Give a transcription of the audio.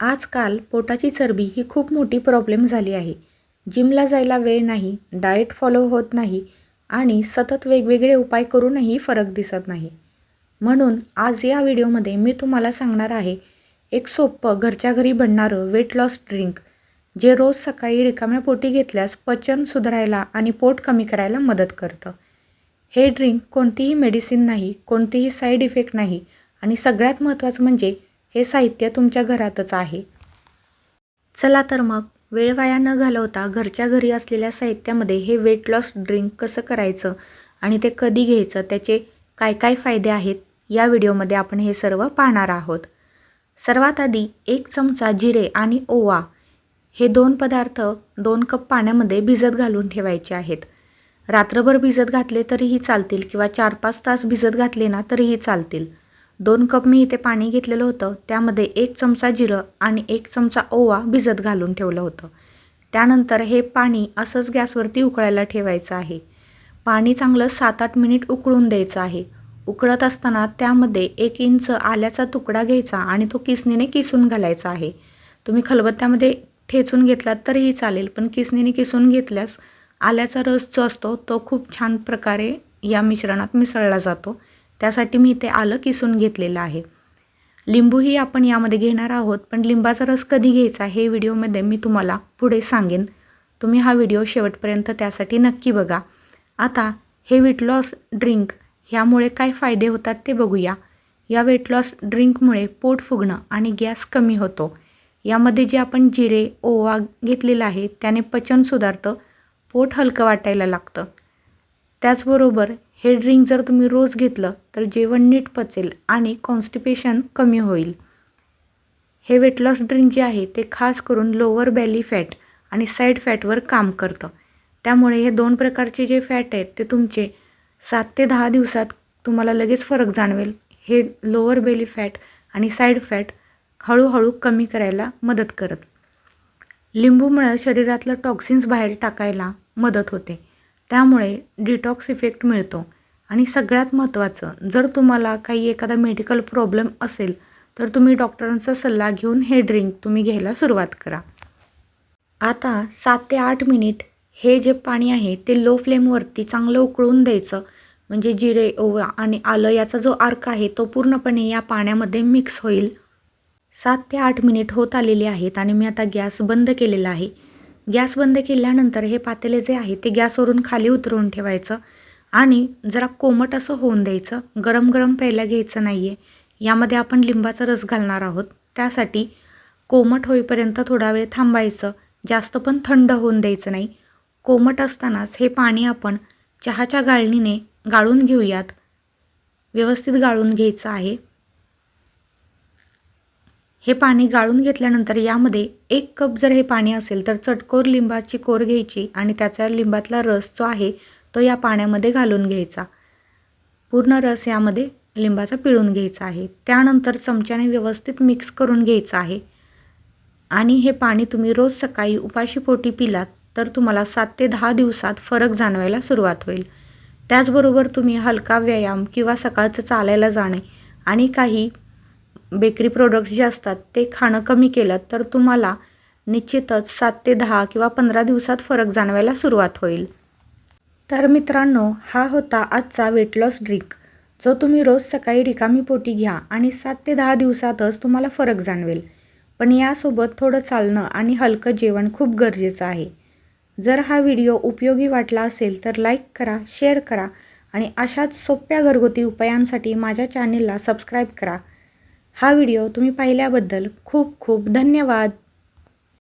आजकाल पोटाची चरबी ही खूप मोठी प्रॉब्लेम झाली आहे. जिमला जायला वेळ नाही डाएट फॉलो होत नाही आणि सतत वेगवेगळे उपाय करूनही फरक दिसत नाही. म्हणून आज या व्हिडिओमध्ये मी तुम्हाला सांगणार आहे एक सोपं घरच्या घरी बनणारं वेट लॉस ड्रिंक जे रोज सकाळी रिकाम्या पोटी घेतल्यास पचन सुधारायला आणि पोट कमी करायला मदत करतं. हे ड्रिंक कोणतीही मेडिसिन नाही कोणतीही साईड इफेक्ट नाही आणि सगळ्यात महत्त्वाचं म्हणजे हे साहित्य तुमच्या घरातच आहे. चला तर मग वेळ वाया न घालवता घरच्या घरी असलेल्या साहित्यामध्ये हे वेट लॉस ड्रिंक कसं करायचं आणि ते कधी घ्यायचं त्याचे काय काय फायदे आहेत या व्हिडिओमध्ये आपण हे सर्व पाहणार आहोत. सर्वात आधी एक चमचा जिरे आणि ओवा. हे दोन पदार्थ दोन कप पाण्यामध्ये भिजत घालून ठेवायचे आहेत. रात्रभर भिजत घातले तरीही चालतील किंवा चार पाच तास भिजत घातले ना तरीही चालतील. दोन कप मी इथे पाणी घेतलेलं होतं. त्यामध्ये एक चमचा जिरं आणि एक चमचा ओवा भिजत घालून ठेवलं होतं. त्यानंतर हे पाणी असंच गॅसवरती उकळायला ठेवायचं आहे. पाणी चांगलं सात आठ मिनिट उकळून द्यायचं आहे. उकळत असताना त्यामध्ये एक इंच आल्याचा तुकडा घ्यायचा आणि तो किसनीने किसून घालायचा आहे. तुम्ही खलबत्त्यामध्ये ठेचून घेतलात तरीही चालेल पण किसनीने किसून घेतल्यास आल्याचा रस जो असतो तो खूप छान प्रकारे या मिश्रणात मिसळला जातो. त्यासाठी मी इथे आलं किसून घेतलेलं आहे. लिंबूही आपण यामध्ये घेणार आहोत पण लिंबाचा रस कधी घ्यायचा हे व्हिडिओमध्ये मी तुम्हाला पुढे सांगेन. तुम्ही हा व्हिडिओ शेवटपर्यंत त्यासाठी नक्की बघा. आता हे वेट लॉस ड्रिंक ह्यामुळे काय फायदे होतात ते बघूया. या वेट लॉस ड्रिंकमुळे पोट फुगणं आणि गॅस कमी होतो. यामध्ये जे आपण जिरे ओवा घेतलेला आहे त्याने पचन सुधारतं पोट हलकं वाटायला लागतं. त्याचबरोबर हे ड्रिंक जर तुम्ही रोज घेतलं तर जेवण नीट पचेल आणि कॉन्स्टिपेशन कमी होईल. हे वेट लॉस ड्रिंक जे आहे ते खास करून लोअर बॅली फॅट आणि साईड फॅटवर काम करतं. त्यामुळे हे दोन प्रकारचे जे फॅट आहेत ते तुमचे सात ते दहा दिवसात तुम्हाला लगेच फरक जाणवेल. हे लोअर बेली फॅट आणि साईड फॅट हळूहळू कमी करायला मदत करत. लिंबूमुळं शरीरातलं टॉक्सिन्स बाहेर टाकायला मदत होते. त्यामुळे डिटॉक्स इफेक्ट मिळतो. आणि सगळ्यात महत्त्वाचं जर तुम्हाला काही एखादा मेडिकल प्रॉब्लेम असेल तर तुम्ही डॉक्टरांचा सल्ला घेऊन हे ड्रिंक तुम्ही घ्यायला सुरुवात करा. आता सात ते आठ मिनिट हे जे पाणी आहे ते लो फ्लेमवरती चांगलं उकळून द्यायचं. म्हणजे जिरे ओवा आणि आलं याचा जो अर्क आहे तो पूर्णपणे या पाण्यामध्ये मिक्स होईल. सात ते आठ मिनिट होत आलेले आहेत आणि मी आता गॅस बंद केलेला आहे. गॅस बंद केल्यानंतर हे पातेले जे आहे ते गॅसवरून खाली उतरवून ठेवायचं आणि जरा कोमट असं होऊन द्यायचं. गरम गरम प्यायला घ्यायचं नाही आहे यामध्ये आपण लिंबाचा रस घालणार आहोत. त्यासाठी कोमट होईपर्यंत थोडा वेळ थांबायचं. जास्त पण थंड होऊन द्यायचं नाही. कोमट असतानाच हे पाणी आपण चहाच्या गाळणीने गाळून घेऊयात. व्यवस्थित गाळून घ्यायचं आहे. हे पाणी गाळून घेतल्यानंतर यामध्ये एक कप जर हे पाणी असेल तर चटकोर लिंबाची कोर घ्यायची आणि त्याचा लिंबातला रस जो आहे तो या पाण्यामध्ये घालून घ्यायचा. पूर्ण रस यामध्ये लिंबाचा पिळून घ्यायचा आहे. त्यानंतर चमच्याने व्यवस्थित मिक्स करून घ्यायचं आहे. आणि हे पाणी तुम्ही रोज सकाळी उपाशीपोटी पिलात तर तुम्हाला सात ते दहा दिवसात फरक जाणवायला सुरुवात होईल. त्याचबरोबर तुम्ही हलका व्यायाम किंवा सकाळचं चालायला जाणे आणि काही बेकरी प्रोडक्ट्स जे असतात ते खाणं कमी केलं तर तुम्हाला निश्चितच सात ते दहा किंवा पंधरा दिवसात फरक जाणवायला सुरुवात होईल. तर मित्रांनो हा होता आजचा वेट लॉस ड्रिंक जो तुम्ही रोज सकाळी रिकामी पोटी घ्या आणि सात ते दहा दिवसातच तुम्हाला फरक जाणवेल. पण यासोबत थोडं चालणं आणि हलकं जेवण खूप गरजेचं आहे. जर हा व्हिडिओ उपयोगी वाटला असेल तर लाईक करा शेअर करा आणि अशाच सोप्या घरगुती उपायांसाठी माझ्या चॅनेलला सबस्क्राईब करा. हा व्हिडिओ तुम्ही पाहिल्याबद्दल खूप खूप धन्यवाद.